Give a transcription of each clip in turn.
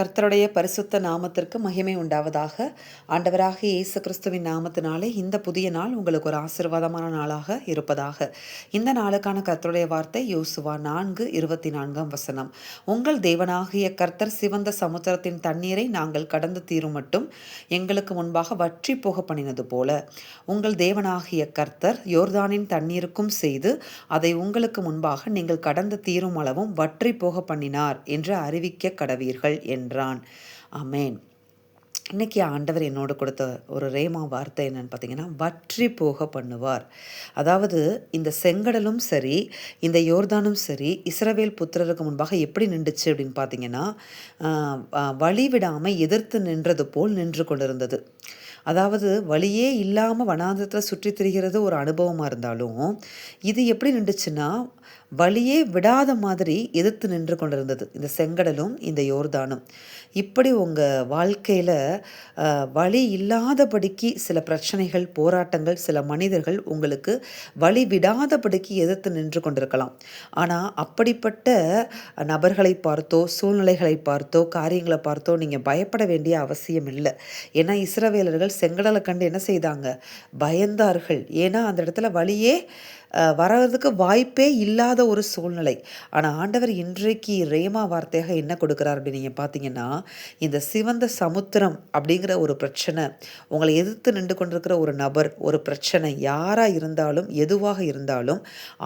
கர்த்தருடைய பரிசுத்த நாமத்திற்கு மகிமை உண்டாவதாக. ஆண்டவராக இயேசு கிறிஸ்துவின் நாமத்தினாலே இந்த புதிய நாள் உங்களுக்கு ஒரு ஆசீர்வாதமான நாளாக இருப்பதாக. இந்த நாளுக்கான கர்த்தருடைய வார்த்தை யோசுவா நான்கு இருபத்தி நான்காம் வசனம். உங்கள் தேவனாகிய கர்த்தர் சிவந்த சமுத்திரத்தின் தண்ணீரை நாங்கள் கடந்து தீரும் மட்டும் எங்களுக்கு முன்பாக வற்றி போக பண்ணினது போல. உங்கள் தேவனாகிய கர்த்தர் யோர்தானின் தண்ணீருக்கும் செய்து அதை உங்களுக்கு முன்பாக நீங்கள் கடந்து தீரும் அளவும் வற்றி போக பண்ணினார் என்று அறிவிக்க கடவீர்கள் என்றான். அமேன் இன்னைக்கு ஆண்டவர் என்னோடு கொடுத்த ஒரு ரேமா வார்த்தை என்னென்னு பார்த்தீங்கன்னா வற்றி போக பண்ணுவார். அதாவது இந்த செங்கடலும் சரி இந்த யோர்தானும் சரி இஸ்ரவேல் புத்திரருக்கு முன்பாக எப்படி நின்றுச்சு அப்படின்னு பார்த்தீங்கன்னா வழி விடாமல் எதிர்த்து நின்றது போல் நின்று கொண்டிருந்தது. அதாவது வழியே இல்லாமல் வனாந்தரத்தில் சுற்றி திரிகிறது ஒரு அனுபவமாக இருந்தாலும் இது எப்படி நின்றுச்சுன்னா வழியே விடாத மாதிரி எதிர்த்து நின்று கொண்டிருந்தது. இந்த செங்கடலும் இந்த யோர்தானும். இப்படி உங்கள் வாழ்க்கையில் வழி இல்லாதபடிக்கு சில பிரச்சனைகள் போராட்டங்கள் சில மனிதர்கள் உங்களுக்கு வழி விடாதபடிக்கு எதிர்த்து நின்று கொண்டிருக்கலாம். ஆனால் அப்படிப்பட்ட நபர்களை பார்த்தோ சூழ்நிலைகளை பார்த்தோ காரியங்களை பார்த்தோ நீங்கள் பயப்பட வேண்டிய அவசியம் இல்லை. ஏன்னா இஸ்ரவேலர்கள் செங்கடலை கண்டு என்ன செய்தாங்க? பயந்தார்கள். ஏன்னா அந்த இடத்துல வழியே வரதுக்கு வாய்ப்பே இல்லாத ஒரு சூழ்நிலை. ஆனால் ஆண்டவர் இன்றைக்கு ரேமா வார்த்தையாக என்ன கொடுக்குறார் அப்படின்னு நீங்கள் பார்த்தீங்கன்னா இந்த சிவந்த சமுத்திரம் அப்படிங்கிற ஒரு பிரச்சனை உங்களை எதிர்த்து நின்று கொண்டிருக்கிற ஒரு நபர் ஒரு பிரச்சனை யாராக இருந்தாலும் எதுவாக இருந்தாலும்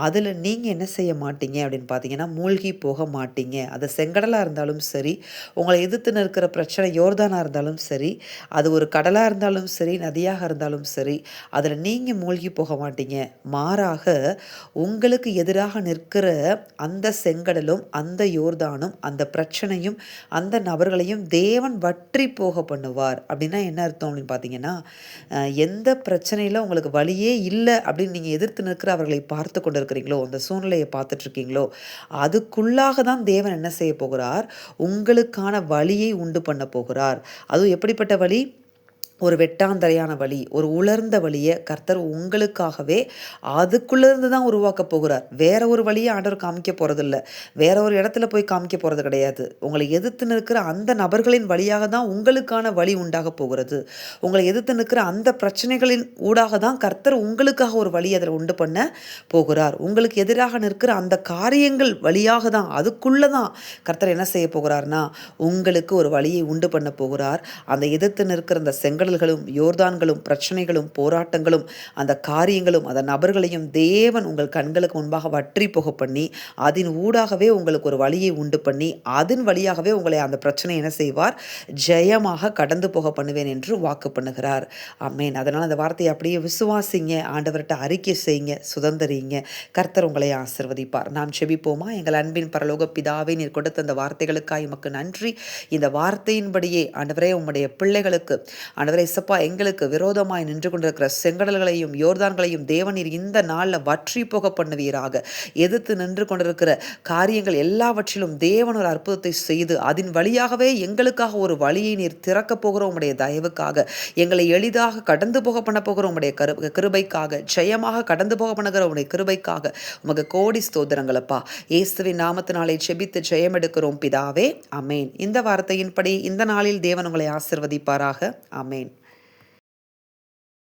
அதில் நீங்கள் என்ன செய்ய மாட்டீங்க அப்படின்னு பார்த்தீங்கன்னா மூழ்கி போக மாட்டீங்க. அது செங்கடலாக இருந்தாலும் சரி உங்களை எதிர்த்து நிற்கிற பிரச்சனை யோர்தானாக இருந்தாலும் சரி அது ஒரு கடலாக இருந்தாலும் சரி நதியாக இருந்தாலும் சரி அதில் நீங்கள் மூழ்கி போக மாட்டீங்க. மாறாக உங்களுக்கு எதிராக நிற்கிற அந்த செங்கடலும் அந்த யோர்தானும் அந்த பிரச்சனையும் அந்த நபர்களையும் தேவன் வற்றி போக பண்ணுவார். அப்படின்னா என்ன அர்த்தம் அப்படின்னு பார்த்தீங்கன்னா எந்த பிரச்சனையில் உங்களுக்கு வழியே இல்லை அப்படின்னு நீங்கள் எதிர்த்து நிற்கிற அவர்களை பார்த்து கொண்டு இருக்கிறீங்களோ அந்த சூழ்நிலையை பார்த்துட்ருக்கீங்களோ அதுக்குள்ளாக தான் தேவன் என்ன செய்ய போகிறார்? உங்களுக்கான வழியை உண்டு பண்ண போகிறார். அதுவும் எப்படிப்பட்ட வழி? ஒரு வெட்டாந்தரையான வழி ஒரு உலர்ந்த வழியை கர்த்தர் உங்களுக்காகவே அதுக்குள்ளேருந்து தான் உருவாக்க போகிறார். வேற ஒரு வழியை ஆண்டவர் காமிக்க போகிறதில்ல வேற ஒரு இடத்துல போய் காமிக்க போகிறது கிடையாது. உங்களை எதிர்த்து நிற்கிற அந்த நபர்களின் வழியாக தான் உங்களுக்கான வழி உண்டாக போகிறது. உங்களை எதிர்த்து நிற்கிற அந்த பிரச்சனைகளின் ஊடாக தான் கர்த்தர் உங்களுக்காக ஒரு வழி அதில் உண்டு பண்ண போகிறார். உங்களுக்கு எதிராக நிற்கிற அந்த காரியங்கள் வழியாக தான் அதுக்குள்ளே தான் கர்த்தர் என்ன செய்ய போகிறார்னா உங்களுக்கு ஒரு வழியை உண்டு பண்ண போகிறார். அந்த எதிர்த்து நிற்கிற அந்த செங்கல் செங்கடல்களும் யோர்தான்களும் பிரச்சனைகளும் போராட்டங்களும் அந்த காரியங்களும் அந்த நபர்களையும் தேவன் உங்கள் கண்களுக்கு முன்பாக வற்றி போக பண்ணி அதன் ஊடாகவே உங்களுக்கு ஒரு வழியை உண்டு பண்ணி அதன் வழியாகவே உங்களை அந்த பிரச்சனை என்ன செய்வார்? ஜெயமாக கடந்து போக பண்ணுவேன் என்று வாக்கு பண்ணுகிறார். அம்மேன் அதனால் அந்த வார்த்தையை அப்படியே விசுவாசிங்க ஆண்டவர்கிட்ட அறிக்கை செய்யுங்க சுதந்திரிங்க கர்த்தர் உங்களை ஆசிர்வதிப்பார். நாம் செபிப்போமா? எங்கள் அன்பின் பரலோக பிதாவே நீர் கொடுத்த அந்த வார்த்தைகளுக்காக உமக்கு நன்றி. இந்த வார்த்தையின்படியே ஆண்டவரே உம்முடைய பிள்ளைகளுக்கு ஆண்டவர் இசப்பா எங்களுக்கு விரோதமாய் நின்று கொண்டிருக்கிற செங்கடல்களையும் யோர்தான்களையும் தேவநீர் இந்த நாளில் வற்றி போக பண்ணுவீராக. எதிர்த்து நின்று கொண்டிருக்கிற காரியங்கள் எல்லாவற்றிலும் தேவன் ஒரு அற்புதத்தை செய்து அதன் வழியாகவே எங்களுக்காக ஒரு வழியை நீர் திறக்கப் போகிற உடைய தயவுக்காக. எங்களை எளிதாக கடந்து போக பண்ண போகிற உடைய கரு கிருபைக்காக. ஜெயமாக கடந்து போக பண்ணுகிற உடைய கிருபைக்காக உமக்கு கோடி ஸ்தோத்திரங்களப்பா. இயேசுவின் நாமத்தினாலே செபித்து ஜெயம் எடுக்கிறோம் பிதாவே. அமேன் இந்த வார்த்தையின்படி இந்த நாளில் தேவன் உங்களை ஆசிர்வதிப்பாராக. அமேன்